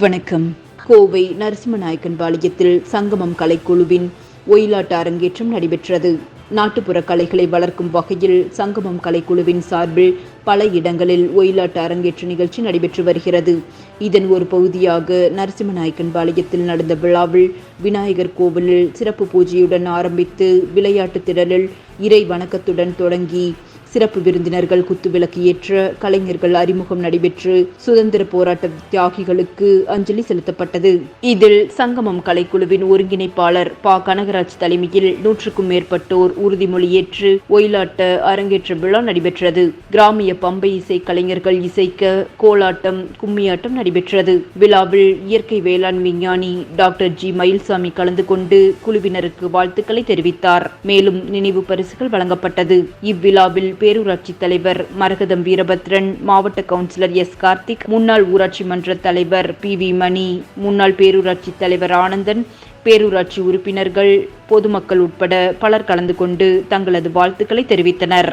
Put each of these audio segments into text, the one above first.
வணக்கம். கோவை நரசிம்மநாயக்கன் பாளையத்தில் சங்கமம் கலைக்குழுவின் ஒயிலாட்ட அரங்கேற்றம் நடைபெற்றது. நாட்டுப்புற கலைகளை வளர்க்கும் வகையில் சங்கமம் கலைக்குழுவின் சார்பில் பல இடங்களில் ஒயிலாட்ட அரங்கேற்ற நிகழ்ச்சி நடைபெற்று வருகிறது. இதன் ஒரு பகுதியாக நரசிம்மநாயக்கன் பாளையத்தில் நடந்த விழாவில் விநாயகர் கோவிலில் சிறப்பு பூஜையுடன் ஆரம்பித்து விளையாட்டு திடலில் இறை வணக்கத்துடன் தொடங்கி சிறப்பு விருந்தினர்கள் குத்துவிளக்கு ஏற்ற கலைஞர்கள் அறிமுகம் நடைபெற்று சுதந்திர போராட்ட தியாகிகளுக்கு அஞ்சலி செலுத்தப்பட்டது. இதில் சங்கமம் கலைக்குழுவின் ஒருங்கிணைப்பாளர் பா. கனகராஜ் தலைமையில் நூற்றுக்கும் மேற்பட்டோர் உறுதிமொழி ஏற்று ஒயிலாட்ட அரங்கேற்ற விழா நடைபெற்றது. கிராமிய பம்பை இசை கலைஞர்கள் இசைக்க கோலாட்டம் கும்மியாட்டம் நடைபெற்றது. விழாவில் இயற்கை வேளாண் விஞ்ஞானி டாக்டர் ஜி. மயில்சாமி கலந்து கொண்டு குழுவினருக்கு வாழ்த்துக்களை தெரிவித்தார். மேலும் நினைவு பரிசுகள் வழங்கப்பட்டது. இவ்விழாவில் பேரூராட்சி தலைவர் மரகதம் வீரபத்ரன் மாவட்ட கவுன்சிலர் எஸ். கார்த்திக் முன்னாள் ஊராட்சி மன்ற தலைவர் பி. வி. மணி முன்னாள் பேரூராட்சி தலைவர் ஆனந்தன் பேரூராட்சி உறுப்பினர்கள் பொதுமக்கள் உட்பட பலர் கலந்து கொண்டு தங்களது வாழ்த்துக்களை தெரிவித்தனர்.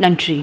நன்றி.